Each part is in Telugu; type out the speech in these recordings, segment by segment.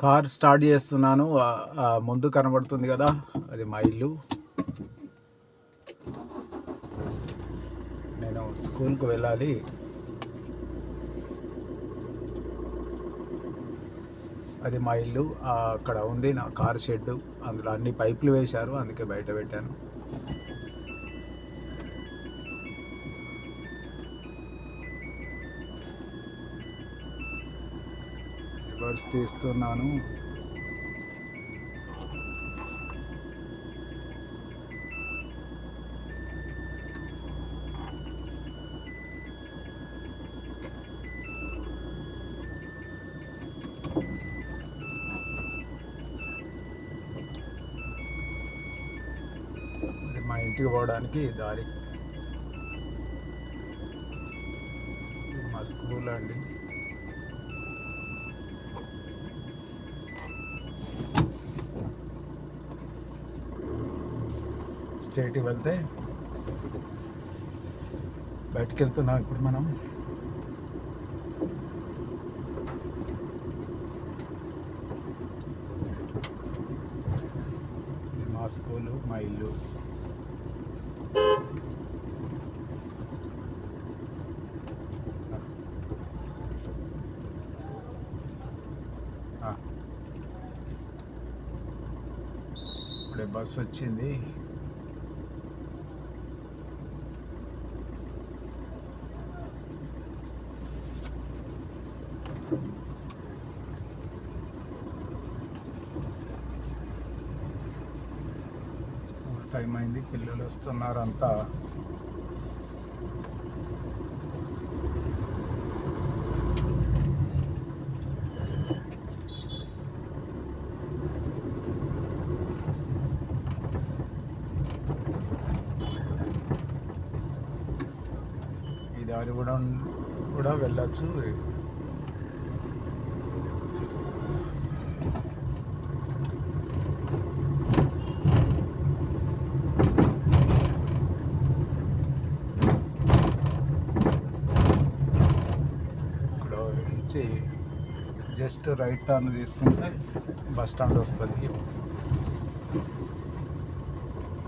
కార్ స్టార్ట్ చేస్తున్నాను. ముందు కనబడుతుంది కదా అది మా ఇల్లు. నేను స్కూల్కు వెళ్ళాలి. అది మా ఇల్లు. అక్కడ ఉంది నా కార్ షెడ్ అందులో అన్ని పైపులు వేశారు అందుకే బయట పెట్టాను. రివర్స్ తీస్తున్నాను మా ఇంటికి పోవడానికి దారి. మా స్కూల్ అండి. చేయటి వెళ్తే బయటికి వెళ్తున్నాం ఇప్పుడు మనం. మా స్కూలు మా ఇల్లు. ఇప్పుడే బస్సు వచ్చింది స్కూల్ టైం అయింది పిల్లలు వస్తున్నారు అంతా ఈ దారి కూడా కూడా వెళ్ళచ్చు ఇక్కడ నుంచి జస్ట్ రైట్ టర్న్ తీసుకుంటే బస్ స్టాండ్ వస్తుంది.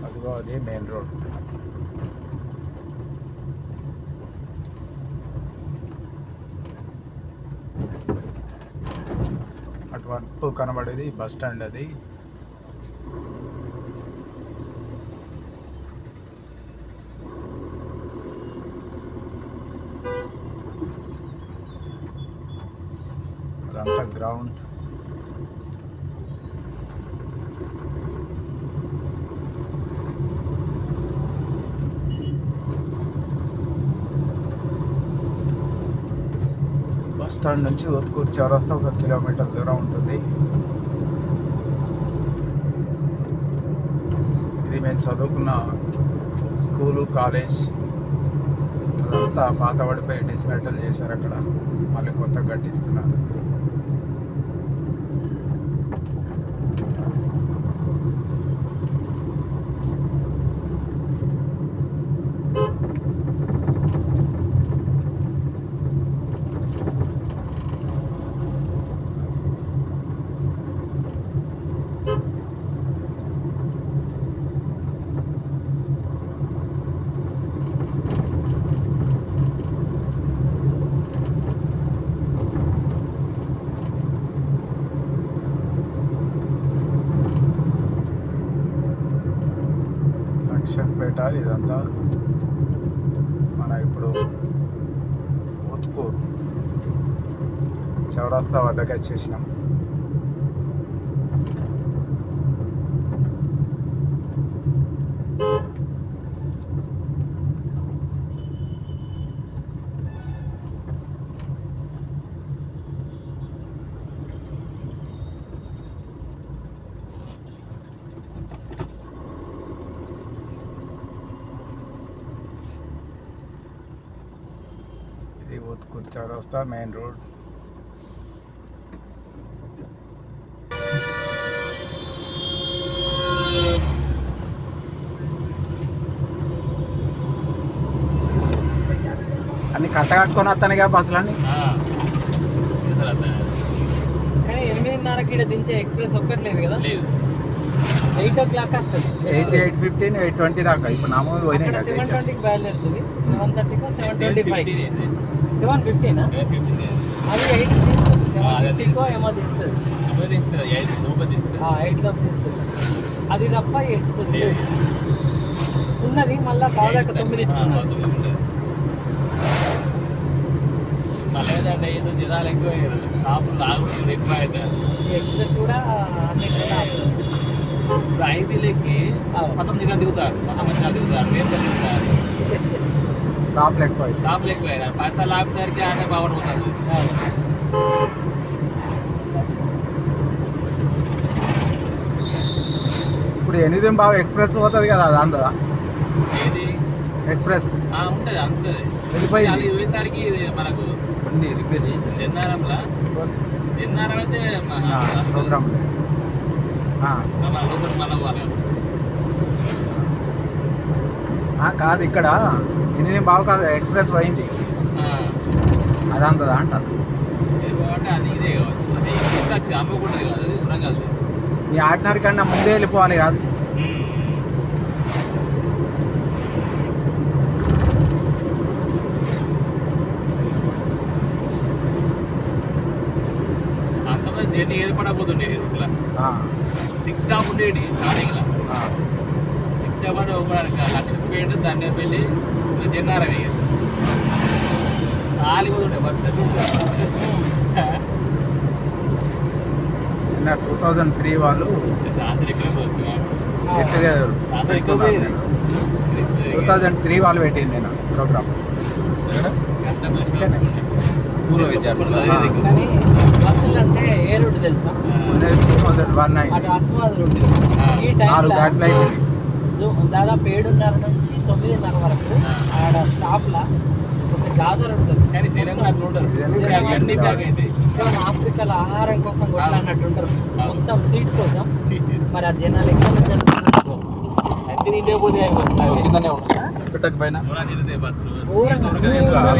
అదిగో అదే మెయిన్ రోడ్. అటువైపు కనబడేది బస్ స్టాండ్ అది. అదంతా గ్రౌండ్ బస్ స్టాండ్ నుంచి ఉత్కూరు చౌరస్తా ఒక కిలోమీటర్ దూరం ఉంటుంది. ఇది మేము చదువుకున్న స్కూలు కాలేజ్ అదంతా పాతబడిపోయి డిస్మెంటల్ చేశారు అక్కడ. మళ్ళీ కొత్త కట్టిస్తున్నారు. లక్షన్పేట ఇదంతా. మన ఇప్పుడు ఉత్కూరు చౌరస్తా వద్దకు వచ్చేసినాం. ఇది ఉత్కూరు చౌరస్తా మెయిన్ రోడ్ అన్ని కట్ట కట్టుకొని వస్తానుగా బస్సులన్నీ? కానీ ఎనిమిది తొమ్మిదిన్నరకి ఇక్కడ దించే ఎక్స్ప్రెస్ ఒక్కట్లేదు కదా? లేదు. ఎయిట్ ఓ క్లాక్ వస్తుంది. Eight eight fifteen eight twenty దాకా. ఇప్పుడు నా ముందు పోయినాయి కదా సెవెన్ ట్వంటీకి బయలుదేరుతుంది. సెవెన్ థర్టీకి సెవెన్ ట్వంటీ ఫైవ్ 7:15 ఏంది? సెవెన్ ఫిఫ్టీనా 7:15 ఏంది? అది ఎయిట్ తీస్తుంది. సెవెన్ అదే ఫిఫ్టీకో ఏమో తీస్తుంది. ఐదు. ఎయిట్ లోపు తీస్తుంది. అది తప్ప ఈ ఎక్స్ప్రెస్ ఉన్నది మళ్ళీ పావుదాకా తొమ్మిది ఏంటంటే ఏదో జనాలు ఎక్కువ స్టాపులు లాగుతుంది ఎక్కువ ఈ ఎక్స్ప్రెస్ కూడా అన్నిటికీ లెక్కి పంతొమ్మిది గంటలు దిగుతారు. పంతొమ్మిది గంటలు దిగుతారు. దిగుతారు? ఎక్కువ స్టాపులు ఎక్కువ అయినా. పైసలు ఆపేసరికి ఆమె పవర్ పోతుంది ఇప్పుడు ఎనిమిది బాగా ఎక్స్ప్రెస్ పోతుంది కదా అది అందదా ఏది? ఎక్స్ప్రెస్. ఉంటుంది. అది పోయేసరికి ఇది మనకు రిపేర్ చేయించాలి ఎన్ఆర్ఎంలా? ఎన్ఆర్ఎం. అయితే ప్రోగ్రామ్. కాదు ఇక్కడ ఎనిమిది బాగా కాదు ఎక్స్ప్రెస్ పోయింది. అది అందదా అంట. అంటే అది ఇదే కావచ్చు. అది ఇంకా వచ్చి అమ్మకుంటుంది కాదు అది వరంగల్ ఈ ఆర్డినరీ కన్నా ముందే వెళ్ళిపోవాలి కాదు. జర్నీ ఇట్లా ఆ, సిక్స్ స్టాప్ ఉండేది స్టార్టింగ్లో. సిక్స్ స్టాప్ అంటే ఒక లక్ష దాన్ని వెళ్ళి జన్నారం అయ్యేది ఖాళీ కూడా ఉండే బస్ టూ థౌజండ్ త్రీ వాళ్ళు టూ థౌజండ్ త్రీ వాళ్ళు పెట్టింది నేను ప్రోగ్రామ్ పూర్వ విద్యార్థులు. కానీ బస్సులు అంటే ఏ రూట్ తెలుసా? అటు అస్మాద్ రూట్ ఈ టైంలో దాదాపు ఏడున్నర నుంచి తొమ్మిదిన్నర వరకు. ఆడ స్టాప్లా ఒక జాతర ఉంటుంది. కానీ తెలంగాణ అన్ని బ్యాగ్ సేమ్ ఆఫ్రికాలో ఆహారం కోసం కొట్లాడినట్టు ఉంటారు. మొత్తం సీట్ కోసం సీట్ మరి ఆ జనాలు ఎక్కడ నుంచి వెళ్తున్నారు? అన్ని నిండే పోతే కిందనే ఘోరంగా